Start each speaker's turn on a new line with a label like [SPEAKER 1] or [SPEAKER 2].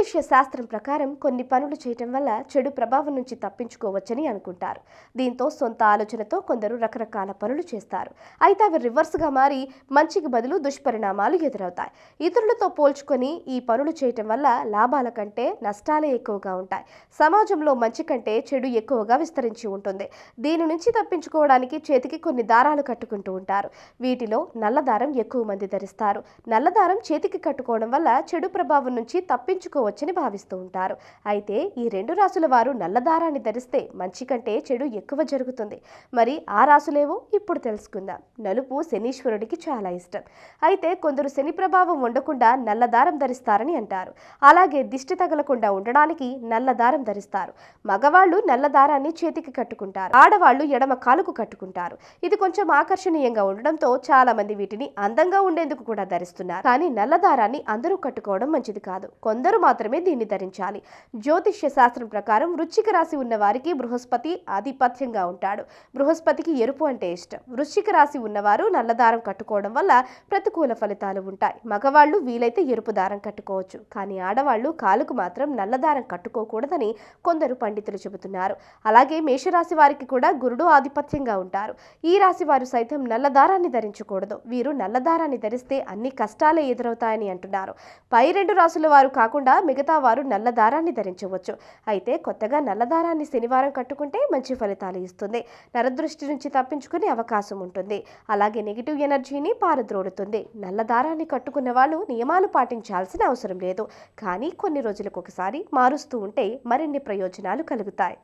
[SPEAKER 1] జ్యోతిష్య శాస్త్రం ప్రకారం కొన్ని పనులు చేయటం వల్ల చెడు ప్రభావం నుంచి తప్పించుకోవచ్చని అనుకుంటారు. దీంతో సొంత ఆలోచనతో కొందరు రకరకాల పనులు చేస్తారు. అయితే అవి రివర్స్గా మారి మంచికి బదులు దుష్పరిణామాలు ఎదురవుతాయి. ఇతరులతో పోల్చుకొని ఈ పనులు చేయటం వల్ల లాభాల కంటే నష్టాలే ఎక్కువగా ఉంటాయి. సమాజంలో మంచి కంటే చెడు ఎక్కువగా విస్తరించి ఉంటుంది. దీని నుంచి తప్పించుకోవడానికి చేతికి కొన్ని దారాలు కట్టుకుంటూ ఉంటారు. వీటిలో నల్లదారం ఎక్కువ మంది ధరిస్తారు. నల్లదారం చేతికి కట్టుకోవడం వల్ల చెడు ప్రభావం నుంచి తప్పించుకోవచ్చని భావిస్తూ ఉంటారు. అయితే ఈ రెండు రాసుల వారు నల్లదారాన్ని ధరిస్తే మంచి కంటే చెడు ఎక్కువ జరుగుతుంది. మరి ఆ రాసులేవో ఇప్పుడు తెలుసుకుందాం. నలుపు శనీశ్వరుడికి చాలా ఇష్టం. అయితే కొందరు శని ప్రభావం ఉండకుండా నల్లదారం ధరిస్తారని అంటారు. అలాగే దిష్టి తగలకుండా ఉండడానికి నల్లదారం ధరిస్తారు. మగవాళ్ళు నల్లదారాన్ని చేతికి కట్టుకుంటారు. ఆడవాళ్ళు ఎడమ కాలుకు కట్టుకుంటారు. ఇది కొంచెం ఆకర్షణీయంగా ఉండడంతో చాలా మంది వీటిని అందంగా ఉండేందుకు కూడా ధరిస్తున్నారు. కానీ నల్లదారాన్ని అందరూ కట్టుకోవడం మంచిది కాదు. కొందరు మాత్రం మాత్రమే దీన్ని ధరించాలి. జ్యోతిష్య శాస్త్రం ప్రకారం వృశ్చిక రాశి ఉన్న వారికి బృహస్పతి ఆధిపత్యంగా ఉంటాడు. బృహస్పతికి ఎరుపు అంటే ఇష్టం. వృశ్చిక రాశి ఉన్నవారు నల్లదారం కట్టుకోవడం వల్ల ప్రతికూల ఫలితాలు ఉంటాయి. మగవాళ్ళు వీలైతే ఎరుపు దారం కట్టుకోవచ్చు. కానీ ఆడవాళ్ళు కాలుకు మాత్రం నల్లదారం కట్టుకోకూడదని కొందరు పండితులు చెబుతున్నారు. అలాగే మేషరాశి వారికి కూడా గురుడు ఆధిపత్యంగా ఉంటారు. ఈ రాశి వారు సైతం నల్లదారాన్ని ధరించకూడదు. వీరు నల్లదారాన్ని ధరిస్తే అన్ని కష్టాలే ఎదురవుతాయని అంటున్నారు. పై రెండు రాసుల వారు కాకుండా మిగతా వారు నల్లదారాన్ని ధరించవచ్చు. అయితే కొత్తగా నల్లదారాన్ని శనివారం కట్టుకుంటే మంచి ఫలితాలు ఇస్తుంది. నరదృష్టి నుంచి తప్పించుకునే అవకాశం ఉంటుంది. అలాగే నెగిటివ్ ఎనర్జీని పారద్రోడుతుంది నల్లదారాన్ని కట్టుకున్న వాళ్ళు నియమాలు పాటించాల్సిన అవసరం లేదు. కానీ కొన్ని రోజులకు ఒకసారి మారుస్తూ ఉంటే మరిన్ని ప్రయోజనాలు కలుగుతాయి.